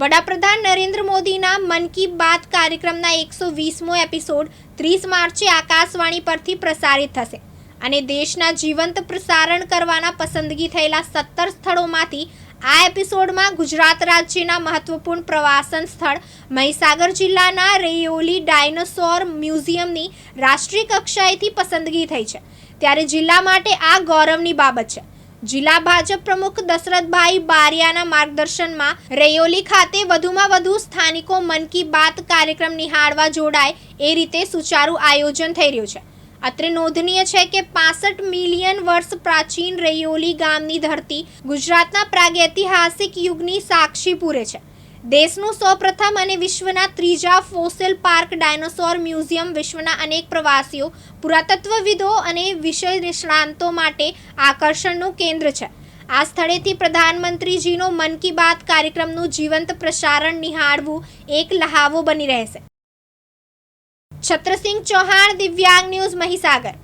વડાપ્રધાન નરેન્દ્ર મોદીના મન કી બાત કાર્યક્રમના એકસો વીસમો એપિસોડ ત્રીસ માર્ચે આકાશવાણી પરથી પ્રસારિત થશે. અને દેશના જીવંત પ્રસારણ કરવાના પસંદગી થયેલા સત્તર સ્થળોમાંથી આ એપિસોડમાં ગુજરાત રાજ્યના મહત્વપૂર્ણ પ્રવાસન સ્થળ મહીસાગર જિલ્લાના રેયોલી ડાયનોસોર મ્યુઝિયમની રાષ્ટ્રીય કક્ષાએથી પસંદગી થઈ છે. ત્યારે જિલ્લા માટે આ ગૌરવની બાબત છે. જિલ્લા ભાજપ પ્રમુખ દશરથભાઈ બારિયાના માર્ગદર્શનમાં રેયોલી ખાતે વધુમાં વધુ સ્થાનિકો મન કી બાત કાર્યક્રમ નિહાળવા જોડાય એ રીતે સુચારું આયોજન થઈ રહ્યું છે. અત્રે નોંધનીય છે કે પાસઠ મિલિયન વર્ષ પ્રાચીન રેયોલી ગામની ધરતી ગુજરાતના પ્રાગૈતિહાસિક યુગની સાક્ષી પૂરે છે. દેશનું સૌપ્રથમ અને વિશ્વના ત્રીજા ફોસિલ પાર્ક ડાયનોસોર મ્યુઝિયમ વિશ્વના અનેક પ્રવાસીઓ, પુરાતત્વવિદો અને વિષય નિષ્ણાંતો માટે આકર્ષણનું કેન્દ્ર છે. આ સ્થળેથી પ્રધાનમંત્રીજીનો મન કી બાત કાર્યક્રમનું જીવંત પ્રસારણ નિહાળવું એક લહાવો બની રહેશે. છત્રસિંહ ચૌહાણ, દિવ્યાંગ ન્યૂઝ મહીસાગર.